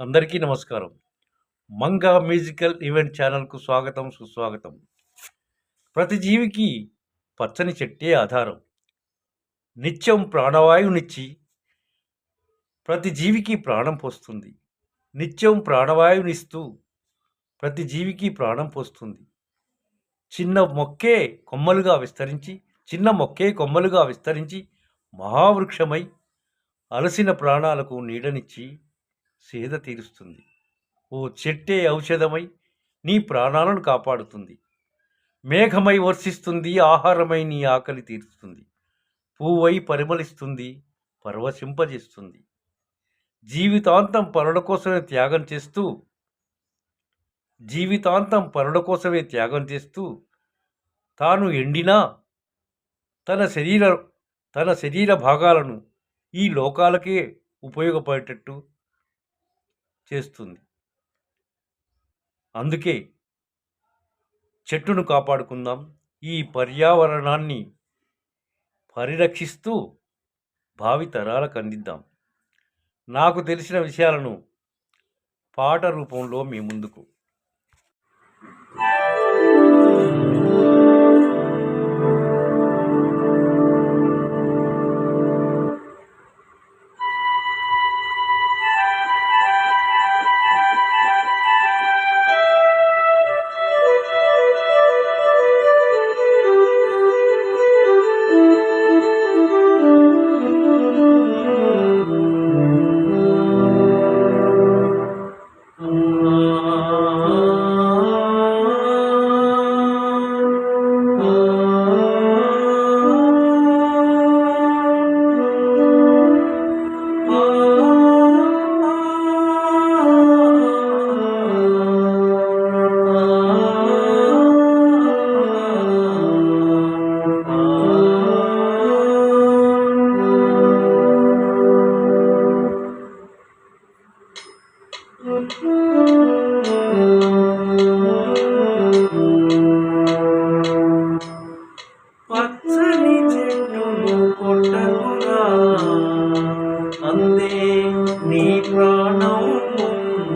అందరికీ నమస్కారం. Manga musical event ఛానల్కు స్వాగతం సుస్వాగతం. ప్రతి జీవికి పచ్చని చెట్టే ఆధారం. నిత్యం ప్రాణవాయువునిచ్చి ప్రతి జీవికి ప్రాణం పోస్తుంది. నిత్యం ప్రాణవాయువునిస్తూ ప్రతి జీవికి ప్రాణం పోస్తుంది. చిన్న మొక్కే కొమ్మలుగా విస్తరించి చిన్న మొక్కే కొమ్మలుగా విస్తరించి మహావృక్షమై అలసిన ప్రాణాలకు నీడనిచ్చి సేద తీరుస్తుంది. ఓ చెట్టే ఔషధమై నీ ప్రాణాలను కాపాడుతుంది. మేఘమై వర్షిస్తుంది ఆహారమై నీ ఆకలి తీరుస్తుంది. పువ్వై పరిమళిస్తుంది పరవశింపజేస్తుంది. జీవితాంతం పనుల కోసమే త్యాగం చేస్తూ జీవితాంతం పనుల కోసమే త్యాగం చేస్తూ తాను ఎండినా తన శరీర తన శరీర భాగాలను ఈ లోకాలకే ఉపయోగపడేటట్టు చేస్తుంది. అందుకే చెట్టును కాపాడుకుందాం. ఈ పర్యావరణాన్ని పరిరక్షిస్తూ భావితరాలకు అందిద్దాం. నాకు తెలిసిన విషయాలను పాట రూపంలో మీ ముందుకు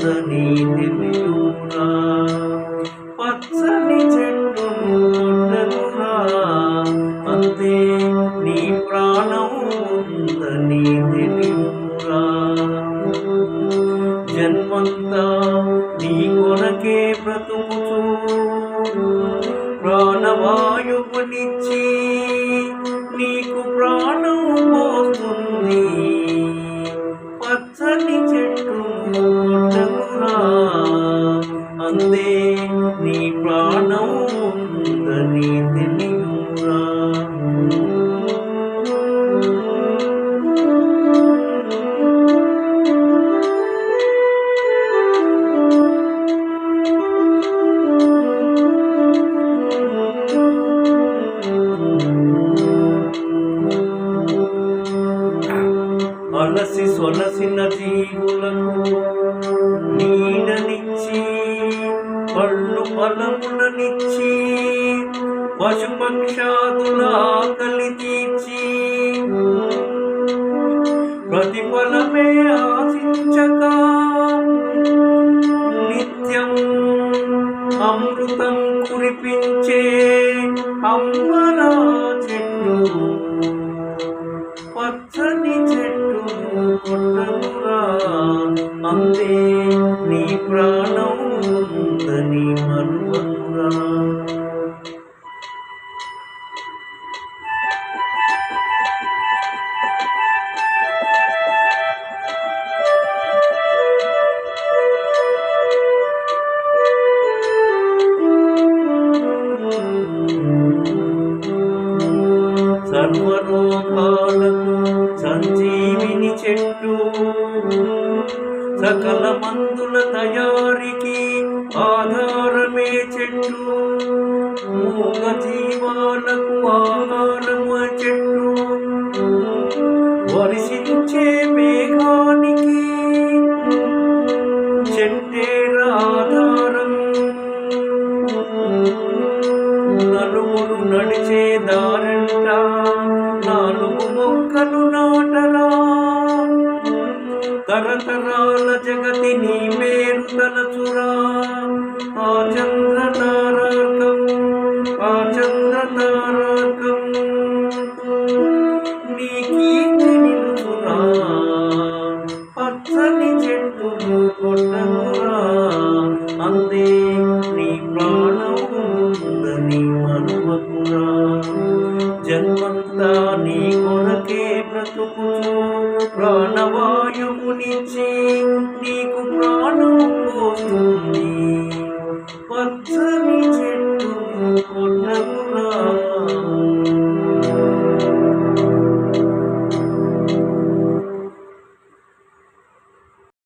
ఉందని తెలియురా పచ్చని చెట్టును కొట్టకురా అందే నీ ప్రాణం ఉందని తెలియురా జన్మంతా నీ కొరకే బ్రతుకుతూ ప్రాణవాయువునిచ్చి నీ ప్రాణం ఉందని తెలియరా? అలసి సొలసిన జీవు పశుపక్షాదులాకలి తీర్చి ప్రతిఫలమే ఆశించక నిత్యం అమృతం కురిపించే అమ్మరా చెట్టు పచ్చని చెట్టు కొట్టకురా సకల మందుల తయారీకి ఆధారమే చెట్టు. మూగ జీవాలకు ఆహారము చెట్టు. వర్షించే మేఘానికి చెట్టేర ఆధారం. నలుగురు నడిచే దారంట. జగతరాల జగతి నీ మేలు తలచురా. ఆ చంద్ర సర్వసంపత్తా నీ కొరకే బ్రతుకును ప్రాణవాయువునిచ్చి నీకు ప్రాణం పోతుంది పచ్చని చెట్టు కొండ